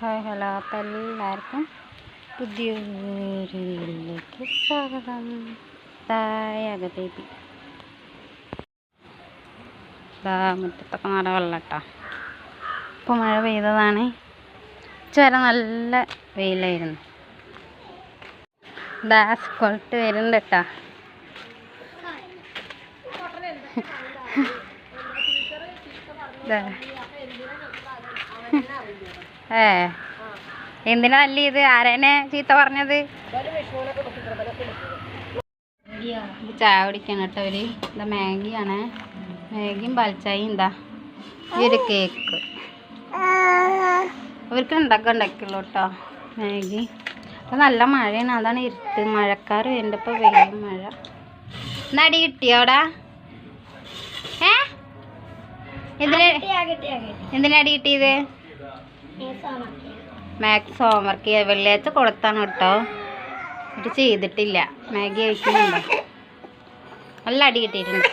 Hi hello. അപ്പം എല്ലാവർക്കും പുതിയൊരു വീഡിയോയിലേക്ക് സ്വാഗതം. തായക ബേബി ഇതാ മുറ്റത്തൊക്കെ നല്ല വെള്ളട്ടോ. ഇപ്പോൾ മഴ പെയ്തതാണ്. ഉച്ചവരെ നല്ല വെയിലായിരുന്നു. ഇതാ സ്കൂളിട്ട് വരുന്നുണ്ട് കേട്ടോ ഇതാ ഏ. എന്തിനാ അല്ല ഇത്? ആരേനെ ചീത്ത പറഞ്ഞത്? ചായ കുടിക്കണം കേട്ടോ ഒരു ഇതാ മാഗിയാണ്. മാഗിയും പാൽച്ചായും എന്താ ഈ ഒരു കേക്ക്. അവർക്ക് ഉണ്ടാക്കാൻ ഉണ്ടാക്കുള്ളൂ കേട്ടോ മാഗി? അപ്പൊ നല്ല മഴയാണ്. അതാണ് ഇരുട്ട്. മഴക്കാർ വരുന്നുണ്ട്. ഇപ്പൊ വെയിലും മഴ. നടി കിട്ടിയോടാ ഏ? എന്തിനാ എന്തിനാടി കിട്ടിയത്? മാത്സ് ഹോംവർക്ക് വെള്ളിയാഴ്ച കൊടുത്താണ് കേട്ടോ. ഇത് ചെയ്തിട്ടില്ല. മാഗി കഴിക്കുന്നുണ്ടോ. നല്ല അടി കിട്ടിയിട്ടുണ്ട്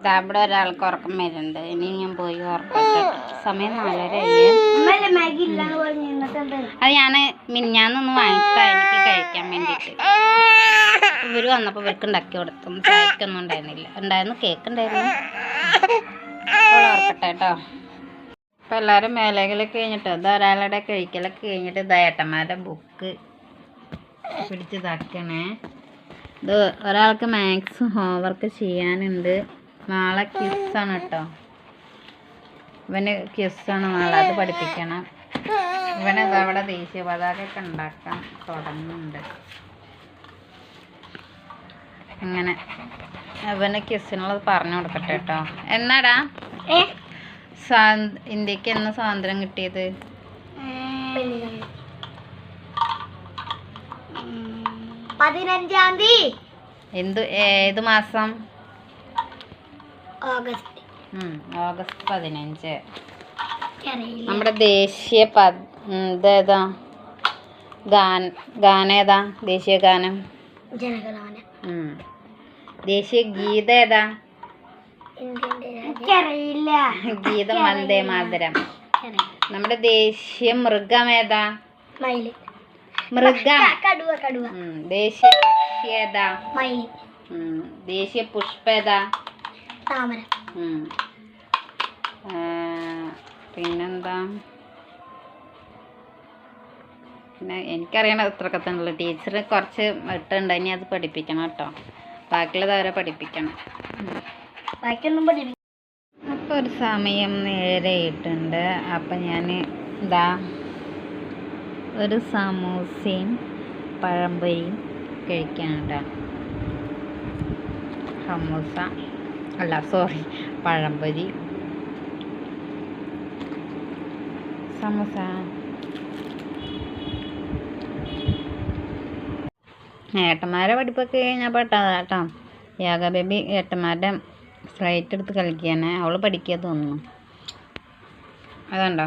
ഇതാ ഇവിടെ ഒരാൾക്ക് ഉറക്കം വരുന്നുണ്ട്. ഇനി ഞാൻ പോയി ഉറക്കട്ടെ. സമയം നാലര അത് ഞാൻ മിനിഞ്ഞാന്നൊന്ന് വാങ്ങിച്ചതാ എനിക്ക് കഴിക്കാൻ വേണ്ടിട്ട് ഇവർ വന്നപ്പോൾ ഇവർക്ക് ഉണ്ടാക്കി കൊടുത്തു. ചായക്കൊന്നും ഉണ്ടായിരുന്നില്ല. ഉണ്ടായിരുന്നു. കേക്ക് ഉണ്ടായിരുന്നു. ഉറക്കട്ടെ കേട്ടോ. ഇപ്പം എല്ലാവരും മേലേകളൊക്കെ കഴിഞ്ഞിട്ട് ഇത് ഒരാളുടെ കഴിക്കലൊക്കെ കഴിഞ്ഞിട്ട് ഇതാ ഏട്ടന്മാരുടെ ബുക്ക് പിടിച്ച് ഇതാക്കണേ ഇത് ഒരാൾക്ക് മാത്സ് ഹോംവർക്ക് ചെയ്യാനുണ്ട്. നാളെ കിസ്സാണ് കേട്ടോ ഇവന് കിസ്സാണ് നാളെ അത് പഠിപ്പിക്കണം. ഇവന് അവിടെ ദേശീയ പതാക ഒക്കെ ഉണ്ടാക്കാൻ തുടങ്ങുന്നുണ്ട്. അങ്ങനെ. അവന് കിസ്സിനുള്ളത് പറഞ്ഞു കൊടുക്കട്ടെ കേട്ടോ എന്നാടാ? ഇന്ത്യയ്ക്ക് എന്ന സ്വാതന്ത്ര്യം കിട്ടിയത്? പതിനഞ്ചാം തീയതി. എന്ത് ഏത് മാസം? ഓഗസ്റ്റ്. ഓഗസ്റ്റ് പതിനഞ്ച്. നമ്മുടെ ദേശീയ പദ ഇതേതാ ഗാൻ ഗാനം ഏതാ? ദേശീയ ഗാനം. ദേശീയ ഗീത ഏതാ? എനിക്കറിയില്ല. ഗീതം വന്ദേ മാതരം. നമ്മുടെ ദേശീയ മൃഗം ഏതാ? മയിൽ മൃഗം. കടുവ കടുവ. ദേശീയ പക്ഷി ഏതാ? മയിൽ ദേശീയ പുഷ്പ ഏതാ? താമര. പിന്നെന്താ? പിന്നെ എനിക്കറിയണ ഇത്രയൊക്കെ തന്നെയുള്ളൂ ടീച്ചർ കുറച്ച് ഇട്ടുണ്ട് ഇനി അത് പഠിപ്പിക്കണം കേട്ടോ. ബാക്കിയുള്ളത് അവരെ പഠിപ്പിക്കണം. ബാക്കിയൊന്നും പഠിപ്പില്ല അപ്പോൾ ഒരു സമയം നേരെയിട്ടുണ്ട്. അപ്പം ഞാൻ ഇതാ ഒരു സമൂസയും പഴംപൊരിയും കഴിക്കാനുണ്ട് സമൂസ അല്ല സോറി പഴംപൊരി. സമൂസ. ഏട്ടന്മാരെ പഠിപ്പൊക്കെ കഴിഞ്ഞാൽ പെട്ടതാ കേട്ടോ യാഗ ബേബി ഏട്ടന്മാരുടെ സ്ലൈറ്റ് എടുത്ത് കളിക്കാനെ. അവൾ പഠിക്കുക തോന്നുന്നു. അതുണ്ടോ?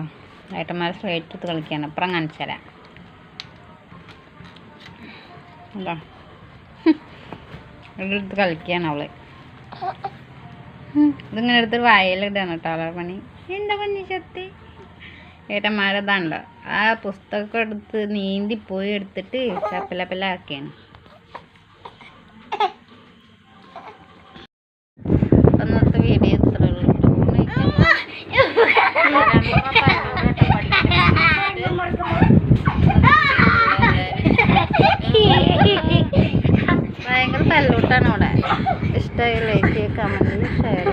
ഏട്ടന്മാരെ സ്ലൈറ്റ് എടുത്ത് കളിക്കാനെ. അപ്പുറം കാണിച്ചാല ഉണ്ടോ? എടുത്ത് കളിക്കുകയാണ് അവൾ. ഇതിങ്ങനെ എടുത്ത് വായലിടാണ് കേട്ടോ അവളെ പണി. എന്താ പണി ചത്തി ഏട്ടന്മാരതാണ്ടോ? ആ പുസ്തകം എടുത്ത് നീന്തി പോയി എടുത്തിട്ട് ചപ്പലപ്പല ಸ್ಟೈಲ್ ಐತಿ ಕಾಮನ್ ಸ್ಟೈಲ್